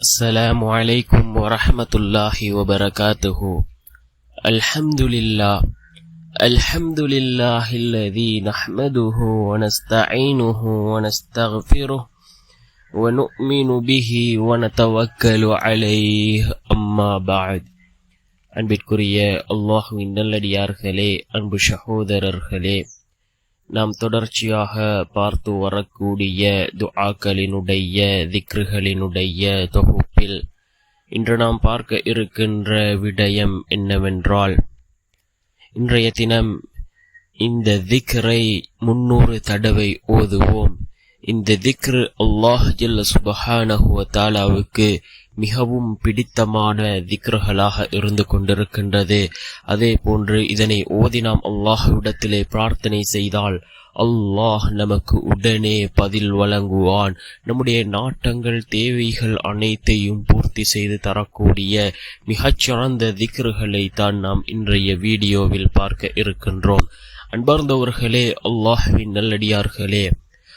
السلام عليكم ورحمة الله وبركاته الحمد لله الحمد لله الذي نحمده ونستعينه ونستغفره ونؤمن به ونتوكل عليه أما بعد அன்பிற்குரிய அல்லாஹுவின் நல்லடியார்களே அன்பு சகோதரர்களே நாம் தொடர்ச்சியாக பார்த்து வரக்கூடிய துஆக்களினுடைய திக்ருகளினுடைய தொகுப்பில் இன்று நாம் பார்க்க இருக்கின்ற விடயம் என்னவென்றால் இன்றைய தினம் இந்த திக்ரை முன்னூறு தடவை ஓதுவோம். இந்த திக்ரு அல்லாஹ் ஜல்ல சுபஹானஹுவ தாலாவுக்கு மிகவும் பிடித்தமான திக்ருகளாக இருந்து கொண்டிருக்கின்றது. அதே போன்று இதனை ஓதி நாம் அல்லாஹ்விடத்திலே பிரார்த்தனை செய்தால் அல்லாஹ் நமக்கு உடனே பதில் வழங்குவான். நம்முடைய நாட்டங்கள் தேவைகள் அனைத்தையும் பூர்த்தி செய்து தரக்கூடிய மிகச்சிறந்த திக்ருகளை தான் நாம் இன்றைய வீடியோவில் பார்க்க இருக்கின்றோம். அன்பார்ந்தவர்களே அல்லாஹ்வின் நல்லடியார்களே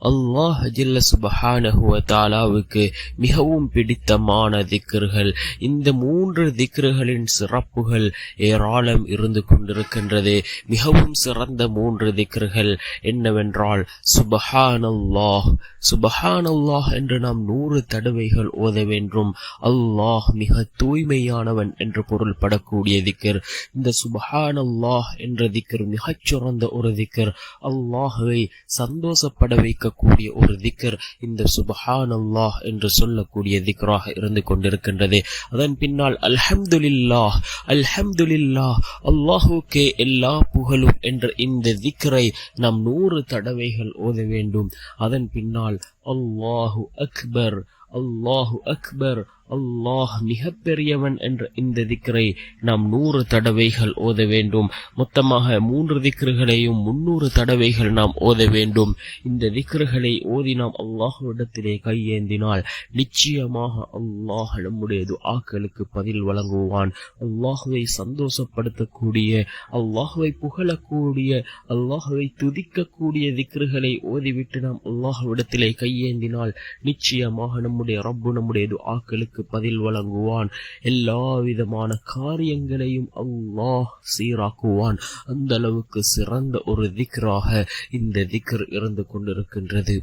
அல்லாஹ் ஜில்ல சுபஹானஹுவ தாலாவுக்கு மிகவும் பிடித்தமான திக்ருகள். இந்த மூன்று திக்ருகளின் சிறப்புகள் ஏராளம் இருந்து கொண்டிருக்கின்றது. மிகவும் சிறந்த மூன்று திக்ருகள் என்னவென்றால் சுபஹானல்லாஹ். சுபஹானல்லாஹ் என்று நாம் நூறு தடவைகள் ஓத வேண்டும். அல்லாஹ் மிக தூய்மையானவன் என்று பொருள்படக்கூடிய திக்கர் இந்த சுபஹானல்லாஹ் என்ற திக்கர் மிகச்சிறந்த ஒரு திக்கர் அல்லாஹுவை சந்தோஷப்பட வைக்கக்கூடிய ஒரு திக்கர் இந்த சுபஹான் அல்லாஹ் என்று சொல்லக்கூடிய திக்கராக இருந்து கொண்டிருக்கின்றது. அதன் பின்னால் அல்ஹம்துலில்லாஹ் அல்ஹம்துலில்லாஹ் அல்லாஹுக்கே எல்லா புகழும் என்ற இந்த திக்கரை நாம் நூறு தடவைகள் ஓத வேண்டும். அதன் பின்னால் அல்லாஹு அக்பர் அல்லாஹு அக்பர் அல்லாஹ் மிக பெரியவன் என்ற இந்த திக்கரை நாம் நூறு தடவைகள் ஓத வேண்டும். மொத்தமாக மூன்று திக்ருகளையும் முன்னூறு தடவைகள் நாம் ஓத வேண்டும். இந்த திக்ருகளை ஓதி நாம் அல்லாஹுவிடத்திலே கையேந்தினால் நிச்சயமாக அல்லாஹ் நம்முடைய துஆக்களுக்கு பதில் வழங்குவான். அல்லாஹுவை சந்தோஷப்படுத்தக்கூடிய அல்லாஹுவை புகழக்கூடிய அல்லாஹுவை துதிக்கக்கூடிய திக்ருகளை ஓதிவிட்டு நாம் அல்லாஹுவிடத்திலே கையேந்தினால் நிச்சயமாக நம்முடைய ரப்பு நம்முடைய துஆக்களுக்கு பதில் வழங்குவான். எல்லா விதமான காரியங்களையும் அல்லாஹ் சீராக்குவான். அந்த அளவுக்கு சிறந்த ஒரு திக்ராக இந்த திக்ர் இருந்து கொண்டிருக்கின்றது.